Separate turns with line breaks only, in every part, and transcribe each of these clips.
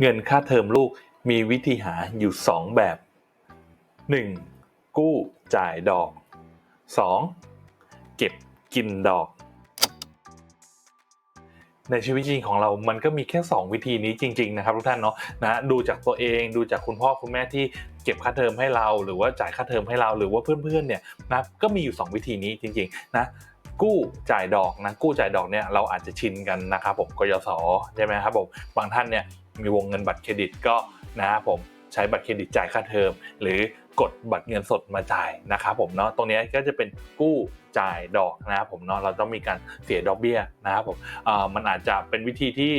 เงินค่าเทอมลูกมีวิธีหาอยู่ 2 แบบ 1. กู้จ่ายดอก 2. เก็บกินดอก ในชีวิตจริงของเรามันก็มีแค่ 2 วิธีนี้จริง ๆ นะครับทุกท่านเนาะนะดูจากตัวเองดูจากคุณพ่อคุณแม่ที่เก็บค่าเทอมให้เรา หรือว่าจ่ายค่าเทอมให้เราหรือว่าเพื่อนๆเนี่ยนะก็มีอยู่ 2 วิธีนี้จริงๆนะกู้จ่ายดอกนะกู้จ่ายดอกเนี่ยเราอาจจะชินกันนะครับผมกยศใช่ไหมครับผมบางท่านเนี่ย มีวงเงินบัตรเครดิตก็นะครับผมใช้บัตรเครดิตจ่ายค่าเทอม หรือกดบัตรเงินสดมาจ่ายนะครับผมเนาะตรงนี้ก็จะเป็นกู้จ่ายดอกนะครับผมเนาะเราต้องมีการเสียดอกเบี้ยนะครับผมเอ่อมันอาจจะเป็นวิธีที่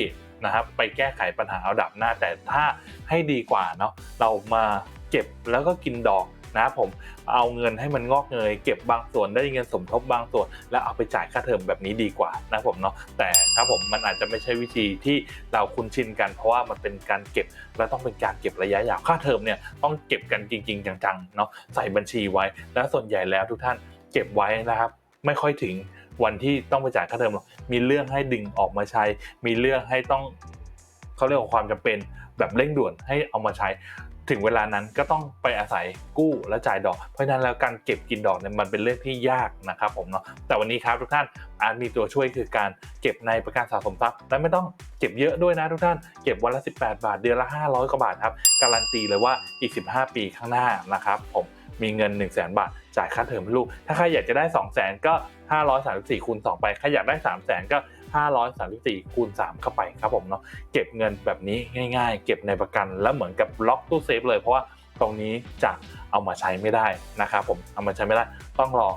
นะครับไปแก้ไขปัญหาเอาดับหน้าแต่ถ้าให้ดีกว่าเนาะเรามาเก็บแล้วก็กินดอก นะครับผมเอาเงินให้มันงอกเงยเก็บบางส่วนได้เงินสมทบบางส่วน แล้วเอาไปจ่ายค่าเทอมแบบนี้ดีกว่านะผมเนาะแต่ครับผมมันอาจจะไม่ใช่วิธีที่เราคุ้นชินกัน เพราะว่ามันเป็นการเก็บและต้องเป็นการเก็บระยะยาวค่าเทอมเนี่ยต้องเก็บกันจริง ๆ จังๆเนาะใส่บัญชีไว้ และส่วนใหญ่แล้วทุกท่านเก็บไว้นะครับไม่ค่อยถึงวันที่ต้องไปจ่ายค่าเทอมหรอกมีเรื่องให้ดึงออกมาใช้ มีเรื่องให้ต้อง เขาเรียกว่าความจำเป็นแบบเร่งด่วนให้เอามาใช้ ถึงเวลานั้นก็ต้องไปอาศัยกู้และจ่ายดอก เพราะฉะนั้นแล้วการเก็บกินดอกเนี่ยมันเป็นเรื่องที่ยากนะครับผมเนาะแต่วันนี้ครับทุกท่านอาจมีตัวช่วยคือการเก็บในประกันสะสมทรัพย์และไม่ต้องเก็บเยอะด้วยนะทุกท่านเก็บวันละ 18 บาทเดือนละ 500กว่าบาทครับการันตีเลยว่าอีก 15 ปีข้างหน้านะครับผมมีเงิน 1 0 0 0 0แบาท จ่ายค่าเทอมให้ลูก ถ้าใครอยากจะได้ 2 0 0 0 0 0ก็ 534คูณ2ไปใครอยากได้ 3 0 0 0 0 0ก็ 534คูณ3เข้าไปครับผมเนาะเก็บเงินแบบนี้ง่าย ๆ เก็บในประกันแล้วเหมือนกับล็อกตู้เซฟเลยเพราะว่าตรงนี้จะเอามาใช้ไม่ได้นะครับผมเอามาใช้ไม่ได้ต้องรอ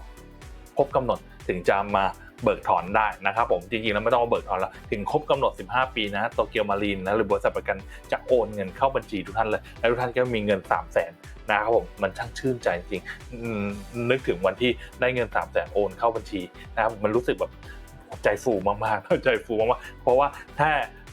ครบกำหนดถึงจะมาเบิกถอนได้นะครับผมจริงๆแล้วไม่ต้องมาเบิกถอนแล้วถึงครบกำหนด 15 ปีนะโตเกียวมารีนนะหรือบริษัทประกันจะโอนเงินเข้าบัญชีทุกท่านเลยและทุกท่านก็มีเงิน 3 0 0 0 0นนะครับผมมันช่างชื่นใจจริงนึกถึงวันที่ได้เงิน 3 0 0 0 0นโอนเข้าบัญชีนะครับมันรู้สึกแบบ ใจฟูมากๆใจฟูมากๆเพราะว่าถ้า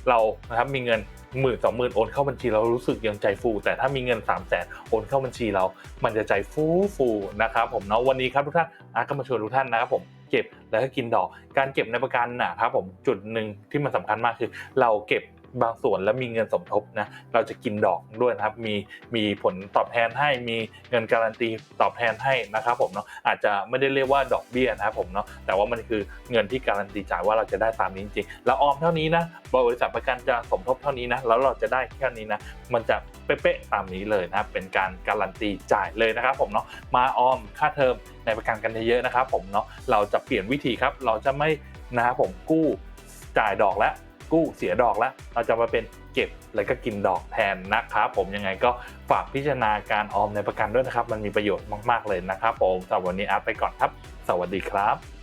เรานะครับมีเงินหมื่นสองหมื่นโอนเข้าบัญชีเรารู้สึกยังใจฟู แต่ถ้ามีเงิน3ามแสนโอนเข้าบัญชีเรา มันจะใจฟูฟูนะครับผมเนาะวันนี้ครับทุกท่านอาก็มาชวนทุกท่านนะครับผมเก็บแล้วก็กินดอก การเก็บในประกันนะครับผมจุดหนึ่งที่มันสำคัญมากคือ เราเก็บ บางส่วนแล้วมีเงินสมทบนะเราจะกินดอกด้วยนะครับมีมีผลตอบแทนให้มีเงินการันตีตอบแทนให้นะครับผมเนาะอาจจะไม่ได้เรียกว่าดอกเบี้ยนะครับผมเนาะแต่ว่ามันคือเงินที่การันตีจ่ายว่าเราจะได้ตามนี้จริงๆเราออมเท่านี้นะบริษัทประกันจะสมทบเท่านี้นะแล้วเราจะได้แค่นี้นะมันจะเป๊ะๆตามนี้เลยนะเป็นการการันตีจ่ายเลยนะครับผมเนาะมาออมค่าเทอมในประกันกันเยอะๆนะครับผมเนาะเราจะเปลี่ยนวิธีครับเราจะไม่นะครับผมกู้จ่ายดอกแล้ว กู้เสียดอกแล้ว เราจะมาเป็นเก็บแล้วก็กินดอกแทนนะครับผมยังไงก็ฝากพิจารณาการออมในประกันด้วยนะครับ มันมีประโยชน์มากๆเลยนะครับผมสำหรับวันนี้อัพไปก่อนครับ สวัสดีครับ